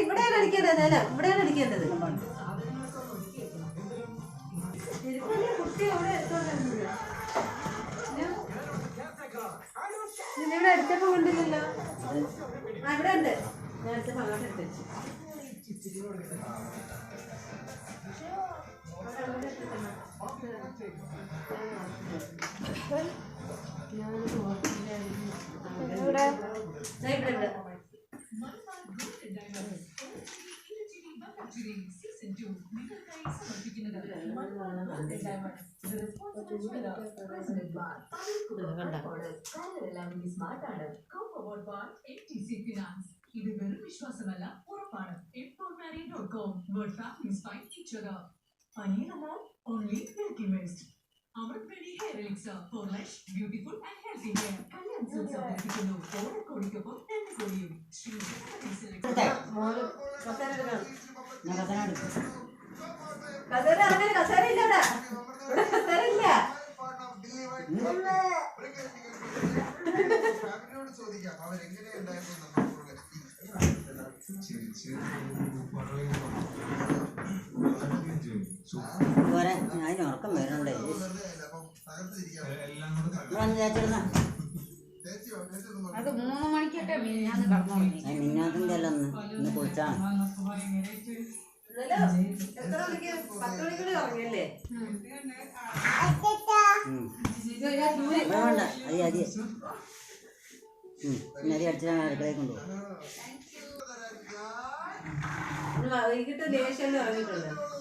ഇവിടെയാണ് അടിക്കേണ്ടത് നിലം ഇവിടെയാണ് അടിക്കേണ്ടത് കുട്ടി അവിടെ എടുത്തോണ്ടിരുന്നത് നിന്നിവിടെ അടിച്ചപ്പോ കണ്ടില്ലല്ലോ ആ ഇവിടെ ഉണ്ട്. ഞാൻ അടിച്ചപ്പോ അങ്ങോട്ട് എടുത്തു വെച്ചു. അവിടെ അവിടെ ഇട്ടിട്ടുണ്ട്. ഞാനത് ഓർത്തില്ലായിരുന്നു. ആ, ഇത് വെറും വിശ്വാസമല്ല ഉറപ്പാണ്. എംപോർമാരി dot com world family fine teacher പനീറെന്നാൽ only milky Mist അമൃത്പേടി hair elixir for life beautiful and healthy hair Kalyan Silks അവതരിപ്പിക്കുന്നു ഓണക്കോടിക്കൊപ്പം രണ്ട് കോടിയും ശ്രീ കസേര അങ്ങനെ കസേര ഇല്ല ഇവിടെ കസേര ഇല്ല ചോദിക്കാം അവരെങ്ങനെയുണ്ടായിരുന്നു നമ്മുടെ ചേച്ചിരുന്ന ചേച്ചിയോ ഉറക്കം ഒന്ന് അത് മൂന്ന് മണിക്കട്ടെ മിന്നാന്ന് ഞാൻ മിന്നാത്തിന്റെ അല്ല ഒന്ന് ഇന്ന് കുളിച്ചാണ്. വേണ്ട അതി അതി ഉം. പിന്നെ അരി അടിച്ചാൽ അടുക്കളയിൽ കൊണ്ടുപോകും. വൈകിട്ട് ലേശം ഉറങ്ങിയിട്ടുണ്ട്